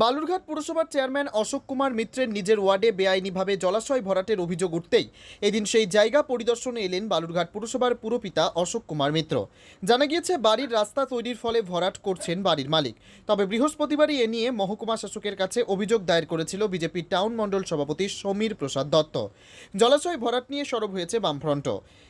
বালুরঘাট পুরসভার চেয়ারম্যান অশোক কুমার মিত্রের নিজের ওয়ার্ডে বেআইনিভাবে জলাশয় ভরাটের অভিযোগ উঠতেই এদিন সেই জায়গা পরিদর্শনে এলেন বালুরঘাট পুরসভার পুরপিতা অশোক কুমার মিত্র। জানা গিয়েছে, বাড়ির রাস্তা তৈরির ফলে ভরাট করছেন বাড়ির মালিক। তবে বৃহস্পতিবারই এ নিয়ে মহকুমা শাসকের কাছে অভিযোগ দায়ের করেছিল বিজেপির টাউন মণ্ডল সভাপতি সমীর প্রসাদ দত্ত। জলাশয় ভরাট নিয়ে সরব হয়েছে বামফ্রন্ট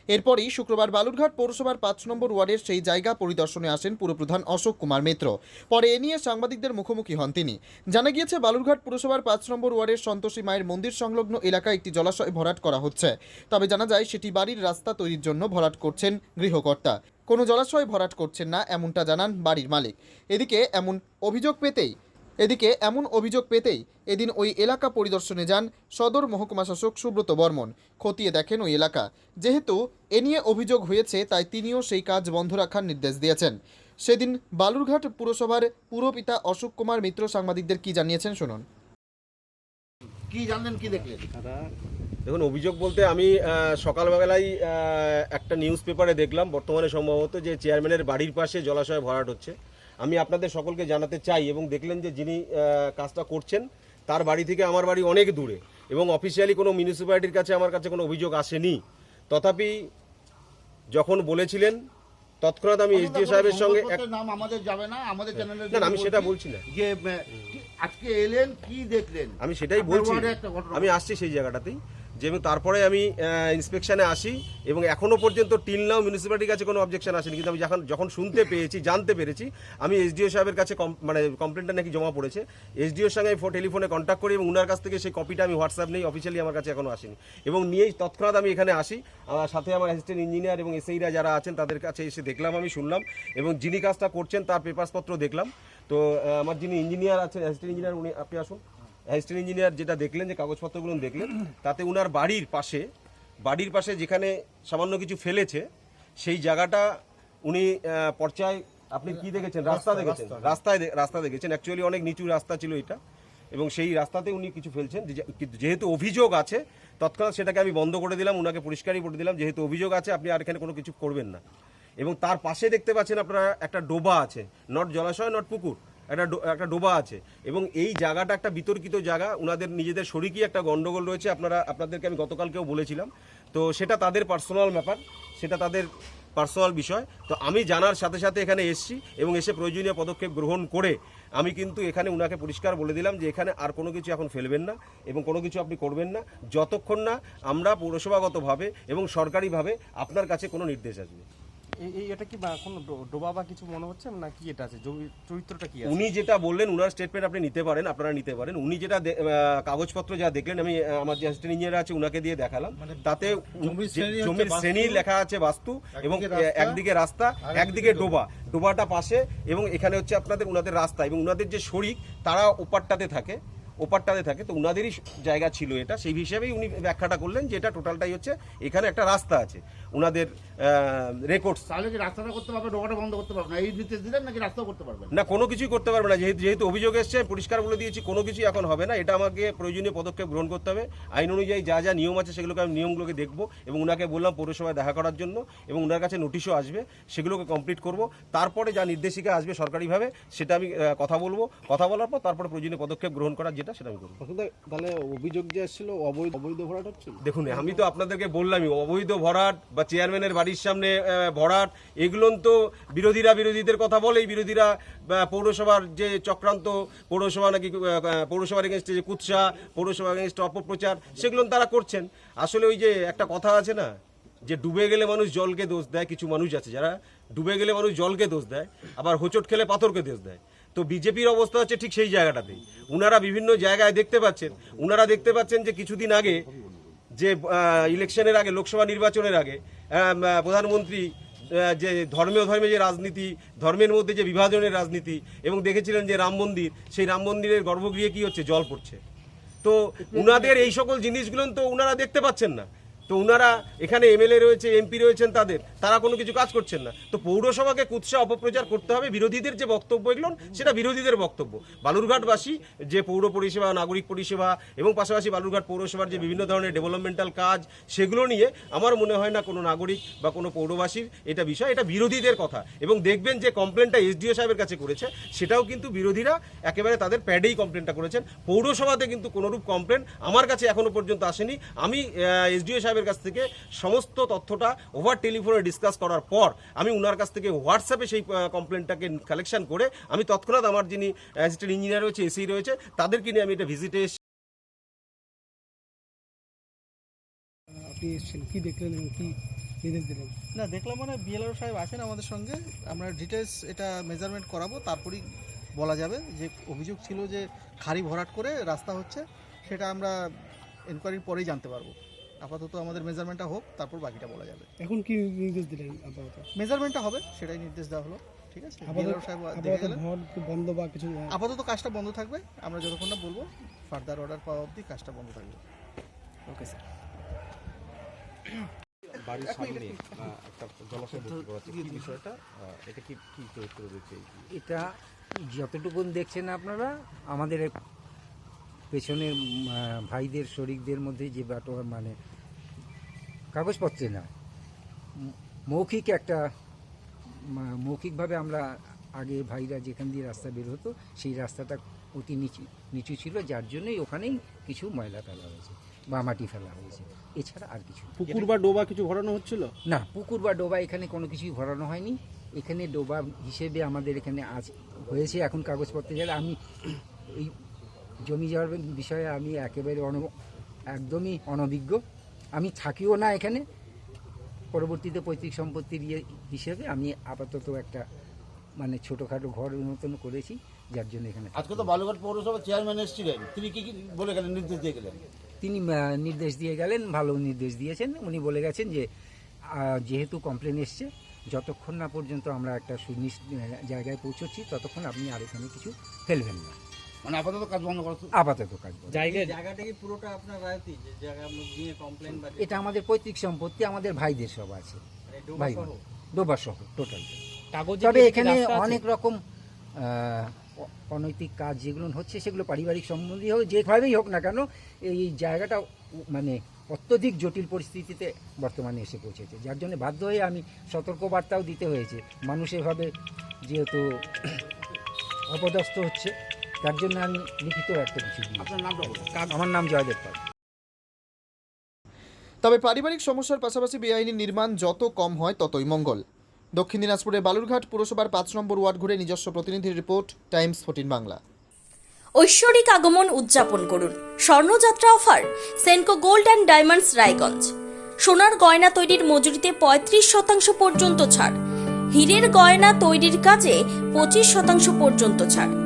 এরপরই শুক্রবার বালুরঘাট পৌরসভার পাঁচ নম্বর ওয়ার্ডের সেই জায়গা পরিদর্শনে আসেন পুরপ্রধান অশোক কুমার মিত্র। পরে এ নিয়ে সাংবাদিকদের মুখোমুখি হন তিনি। জানা গিয়েছে, বালুরঘাট পুরসভার পাঁচ নম্বর ওয়ার্ডের সন্তোষী মায়ের মন্দির সংলগ্ন এলাকায় একটি জলাশয় ভরাট করা হচ্ছে। তবে জানা যায়, সেটি বাড়ির রাস্তা তৈরির জন্য ভরাট করছেন গৃহকর্তা। কোনো জলাশয় ভরাট করছেন না, এমনটা জানান বাড়ির মালিক। এদিকে এমন অভিযোগ পেতেই, এদিকে এমন অভিযোগ পেতেই এদিন ওই এলাকা পরিদর্শনে যান সদর মহকুমা শাসক সুব্রত বর্মন। খতিয়ে দেখেন ওই এলাকা। যেহেতু এ নিয়ে অভিযোগ হয়েছে, তাই তিনিও সেই কাজ বন্ধ রাখার নির্দেশ দিয়েছেন। সেদিন বালুরঘাট পুরসভার পুরপিতা অশোক কুমার মিত্র সাংবাদিকদের কি জানিয়েছেন শুনুন। কি জানলেন কি দেখলেন? দেখুন অভিযোগ বলতে আমি সকালবেলায় একটা নিউজ পেপারে দেখলাম বর্তমানে সম্ভবত যে চেয়ারম্যানের বাড়ির পাশে জলাশয় ভরাট হচ্ছে। আমি আপনাদের সকলকে জানাতে চাই এবং দেখলেন যে যিনি কাজটা করছেন তার বাড়ি থেকে আমার বাড়ি অনেক দূরে এবং অফিসিয়ালি কোনো মিউনিসিপ্যালিটির কাছে আমার কাছে কোনো অভিযোগ আসেনি। তথাপি যখন বলেছিলেন তৎক্ষণাৎ আমি এসডিও সাহেবের সঙ্গে নাম আমাদের যাবে না আমাদের চ্যানেলে আমি সেটা বলছি না। যে আজকে এলেন কি দেখলেন? আমি সেটাই বলছি। আমি আসছি সেই জায়গাটাতেই। যে তারপরে আমি ইন্সপেকশানে আসি এবং এখনও পর্যন্ত টিল মিউনিসিপ্যালিটির কাছে কোনো অবজেকশন আসেনি। কিন্তু আমি যখন যখন শুনতে পেয়েছি, জানতে পেরেছি, আমি এসডিও সাহেবের কাছে মানে কমপ্লেনটা নাকি জমা পড়েছে। এসডিওর সঙ্গে আমি টেলিফোনে কন্ট্যাক্ট করি এবং উনার কাছ থেকে সেই কপিটা আমি হোয়াটসঅ্যাপ নেই অফিসিয়ালি আমার কাছে এখনও আসেনি। এবং নিয়েই তৎক্ষণাৎ আমি এখানে আসি। আমার সাথে আমার অ্যাসিস্ট্যান্ট ইঞ্জিনিয়ার এবং এসআইরা যারা আছেন, তাদের কাছে এসে দেখলাম আমি, শুনলাম এবং যিনি কাজটা করছেন, তার পেপারসপত্র দেখলাম। তো আমার যিনি ইঞ্জিনিয়ার আছেন অ্যাসিস্ট্যান্ট ইঞ্জিনিয়ার উনি, আপনি আসুন। অ্যাসিস্ট্যান্ট ইঞ্জিনিয়ার যেটা দেখলেন যে কাগজপত্রগুলো দেখলেন তাতে উনার বাড়ির পাশে বাড়ির পাশে যেখানে সামান্য কিছু ফেলেছে সেই জায়গাটা উনি পর্যায় আপনি কি দেখেছেন? রাস্তা দেখেছেন? রাস্তায় রাস্তা দেখেছেন। অ্যাকচুয়ালি অনেক নিচু রাস্তা ছিল এটা। এবং সেই রাস্তাতে উনি কিছু ফেলছেন যেহেতু অভিযোগ আছে তৎক্ষণাৎ সেটাকে আমি বন্ধ করে দিলাম উনাকে পরিষ্কারই করে দিলাম। যেহেতু অভিযোগ আছে আপনি আর এখানে কোনো কিছু করবেন না। এবং তার পাশে দেখতে পাচ্ছেন আপনারা একটা ডোবা আছে। নট জলাশয় নট পুকুর। একটা একটা ডোবা আছে। এবং এই জায়গাটা একটা বিতর্কিত জায়গা। ওনাদের নিজেদের শরিকই একটা গন্ডগোল রয়েছে। আপনারা, আপনাদেরকে আমি গতকালকেও বলেছিলাম। তো সেটা তাদের পার্সোনাল ব্যাপার। সেটা তাদের পার্সোনাল বিষয়। তো আমি জানার সাথে সাথে এখানে এসেছি এবং এসে প্রয়োজনীয় পদক্ষেপ গ্রহণ করে আমি কিন্তু এখানে উনাকে পরিষ্কার বলে দিলাম যে এখানে আর কোনো কিছু এখন ফেলবেন না এবং কোনো কিছু আপনি করবেন না। যতক্ষণ না আমরা পৌরসভাগতভাবে এবং সরকারিভাবে আপনার কাছে কোনো নির্দেশ আসবে। এটা কি বা কোনো ডোবা বা কিছু মনে হচ্ছে না কি এটা আছে? চরিত্রটা কি উনি যেটা বললেন উনার স্টেটমেন্ট আপনি নিতে পারেন আপনারা নিতে পারেন। উনি যেটা কাগজপত্র যা দেখলেন আমি আমার যে অ্যাসিস্ট্যান্ট ইঞ্জিনিয়ার আছে উনাকে দিয়ে দেখালাম। তাতে উ- জমির শ্রেণি লেখা আছে বাস্তু এবং একদিকে রাস্তা, একদিকে একদিকে ডোবা। ডোবাটা পাশে এবং এখানে হচ্ছে আপনাদের উনাদের রাস্তা এবং উনাদের যে শরিক তারা ওপারটাতে থাকে। ওপারটাতে থাকে তো উনাদেরই জায়গা ছিল এটা। সেই হিসেবেই উনি ব্যাখ্যাটা করলেন যে এটা টোটালটাই হচ্ছে এখানে একটা রাস্তা আছে। উনাদের রেকর্ডস তাহলে কি রাস্তাটা করতে পারবে ডোবাটা বন্ধ করতে পারবে না? এই নির্দেশ দিলেন নাকি রাস্তাও করতে পারবেন না? কোনো কিছুই করতে পারবে না। যেহেতু যেহেতু অভিযোগ এসছে পরিষ্কার বলে দিয়েছি কোনো কিছুই এখন হবে না। এটা আমাকে প্রয়োজনীয় পদক্ষেপ গ্রহণ করতে হবে। আইন অনুযায়ী যা যা নিয়ম আছে সেগুলোকে আমি নিয়মগুলোকে দেখব এবং উনাকে বললাম পৌরসভায় দেখা করার জন্য এবং উনার কাছে নোটিশও আসবে। সেগুলোকে কমপ্লিট করব। তারপরে যা নির্দেশিকা আসবে সরকারিভাবে সেটা আমি কথা বলব। কথা বলার পর তারপরে প্রয়োজনীয় পদক্ষেপ গ্রহণ করার যেটা সেটা আমি করব। তাহলে অভিযোগ যে এসেছিল অবৈধ অবৈধ ভরাট হচ্ছিল দেখুন আমি তো আপনাদেরকে বললামই অবৈধ ভরাট বা চেয়ারম্যানের বাড়ির সামনে ভরাট এগুলো তো বিরোধীরা বিরোধীদের কথা বলেই বিরোধীরা পৌরসভার যে চক্রান্ত পৌরসভা নাকি পৌরসভার এগেনস্টে যে কুৎসা পৌরসভার এগেনস্টে অপপ্রচার সেগুলো তারা করছেন। আসলে ওই যে একটা কথা আছে না যে ডুবে গেলে মানুষ জলকে দোষ দেয় কিছু মানুষ আছে যারা ডুবে গেলে মানুষ জলকে দোষ দেয় আবার হোঁচট খেলে পাথরকে দোষ দেয়। তো বিজেপির অবস্থা হচ্ছে ঠিক সেই জায়গাটাতেই। উনারা বিভিন্ন জায়গায় দেখতে পাচ্ছেন। উনারা দেখতে পাচ্ছেন যে কিছুদিন আগে যে ইলেকশনের আগে, লোকসভা নির্বাচনের আগে প্রধানমন্ত্রী যে ধর্মীয় ধর্মে যে রাজনীতি, ধর্মের মধ্যে যে বিভাজনের রাজনীতি এবং দেখেছিলেন যে রাম মন্দির, সেই রাম মন্দিরের গর্ভগৃহে কি হচ্ছে? জল পড়ছে। তো উনাদের এই সকল জিনিসগুলো তো উনারা দেখতে পাচ্ছেন না। তো উনারা এখানে এমএলএ রয়েছে, এমপি রয়েছেন তাদের। তারা কোনো কিছু কাজ করছেন না। তো পৌরসভাকে কুৎসা অপপ্রচার করতে হবে, বিরোধীদের যে বক্তব্য এগুলো, সেটা বিরোধীদের বক্তব্য। বালুরঘাটবাসী যে পৌর পরিষেবা, নাগরিক পরিষেবা এবং পাশাপাশি বালুরঘাট পৌরসভার যে বিভিন্ন ধরনের ডেভেলপমেন্টাল কাজ, সেগুলো নিয়ে আমার মনে হয় না কোনো নাগরিক বা কোনো পৌরবাসীর এটা বিষয়, এটা বিরোধীদের কথা। এবং দেখবেন যে কমপ্লেনটা এসডিও সাহেবের কাছে করেছে, সেটাও কিন্তু বিরোধীরা একেবারে তাদের প্যাডেই কমপ্লেনটা করেছেন। পৌরসভাতে কিন্তু কোনোরূপ কমপ্লেন আমার কাছে এখনও পর্যন্ত আসেনি। আমি এসডিও সাহেবের কাছ থেকে সমস্ত তথ্যটা ওভার টেলিফোনে ডিসকাস করার পর আমি উনার কাছ থেকে হোয়াটসঅ্যাপে সেই কমপ্লেনটাকে কালেকশন করে আমি তৎক্ষণাৎ আমার যিনি অ্যাসিস্ট্যান্ট ইঞ্জিনিয়ার রয়েছে এসি রয়েছে তাদেরকে নিয়ে আমি এটা ভিজিটে আপনি এসেছেন কি দেখলেন এবং কি নির্দেশ দিলেন? না দেখলাম মানে বিএলআর সাহেব আছেন আমাদের সঙ্গে আমরা ডিটেলস এটা মেজারমেন্ট করাবো তারপরেই বলা যাবে যে অভিযোগ ছিল যে খাড়ি ভরাট করে রাস্তা হচ্ছে সেটা আমরা এনকোয়ারির পরেই জানতে পারব। আপাতত আমাদের মেজারমেন্টটা হোক তারপর বাকিটা বলা যাবে। এখন কি নির্দেশ দিলেন আপাতত? মেজারমেন্টটা হবে সেটাই নির্দেশ দেওয়া হলো ঠিক আছে? আপাতত সাহেব দেখে গেলেন। বন্ধ বা কিছু আপাতত কাজটা বন্ধ থাকবে আমরা যতক্ষণ না বলব ফার্দার অর্ডার পাওয়া অবধি কাজটা বন্ধ থাকবে। ওকে স্যার বাড়ির সামনে একটা জলাশয়। কি বিষয়টা? এটা কি কি চরিত্র রয়েছে এটা যতটুকুন দেখছেন আপনারা আমাদের পেছনের ভাইদের শরিকদের মধ্যে যে বাটোয়ার মানে কাগজপত্রে না। মৌখিক একটা মৌখিকভাবে আমরা আগে ভাইরা যেখান দিয়ে রাস্তা বের হতো সেই রাস্তাটা অতি নিচু নিচু ছিল যার জন্যই ওখানেই কিছু ময়লা ফেলা হয়েছে বা মাটি ফেলা হয়েছে। এছাড়া আর কিছু পুকুর বা ডোবা কিছু ভরানো হচ্ছিল? না পুকুর বা ডোবা এখানে কোনো কিছুই ভরানো হয়নি। এখানে ডোবা হিসেবে আমাদের এখানে আজ হয়েছে এখন কাগজপত্রে গেলে আমি এই জমি যাওয়ার বিষয়ে আমি একেবারে অন একদমই অনভিজ্ঞ। আমি থাকিও না এখানে। পরবর্তীতে পৈতৃক সম্পত্তির ইয়ে হিসেবে আমি আপাতত একটা মানে ছোটোখাটো ঘর মতন করেছি যার জন্য এখানে আজকে তো বালুঘাট পৌরসভার চেয়ারম্যান এসেছিলেন। তিনি কি কি বলে গেলেন নির্দেশ দিয়ে গেলেন? তিনি নির্দেশ দিয়ে গেলেন ভালো নির্দেশ দিয়েছেন। উনি বলে গেছেন যে যেহেতু কমপ্লেন এসছে যতক্ষণ না পর্যন্ত আমরা একটা সুনিশ্চিত জায়গায় পৌঁছচ্ছি ততক্ষণ আপনি আর এখানে কিছু ফেলবেন না। মানে আপাতত কাজ বন্ধ করা আপাতত কাজ বন্ধ। জায়গাটা কি পুরোটা আপনার রায়তি? যে জায়গা নিয়ে কমপ্লেন এটা আমাদের পৈতৃক সম্পত্তি আমাদের ভাইদের সব আছে। ভাই ডোবা সহ টোটাল তবে এখানে অনেক রকম অনৈতিক কাজ যেগুলো হচ্ছে সেগুলো পারিবারিক সম্বন্ধী হোক যেভাবেই হোক না কেন এই জায়গাটা মানে অত্যধিক জটিল পরিস্থিতিতে বর্তমানে এসে পৌঁছেছে। যার জন্য বাধ্য হয়ে আমি সতর্কবার্তাও দিতে হয়েছে। মানুষ এভাবে যেহেতু অপদস্থ হচ্ছে তার জন্য আমি লিখিত একটা কিছু দিই আপনার নামটা আমার নাম জয়দেব পাল তবে পারিবারিক সমস্যার পাশাপাশি বেআইনি নির্মাণ যত কম হয় ততই মঙ্গল। দক্ষিণ দিনাজপুরের বালুরঘাট পুরসভার পাঁচ নম্বর ওয়ার্ড ঘুরে নিজস্ব প্রতিনিধির রিপোর্ট টাইমস ফোর্টিন বাংলা। ঐশ্বরিক আগমন উদযাপন করুন। স্বর্ণযাত্রা offer Senco gold and diamonds Raiganj. সোনার গয়না তৈরির মজুরিতে পঁয়ত্রিশ শতাংশ পর্যন্ত ছাড়। হীরের গয়না তৈরির কাজে পঁচিশ শতাংশ পর্যন্ত ছাড়।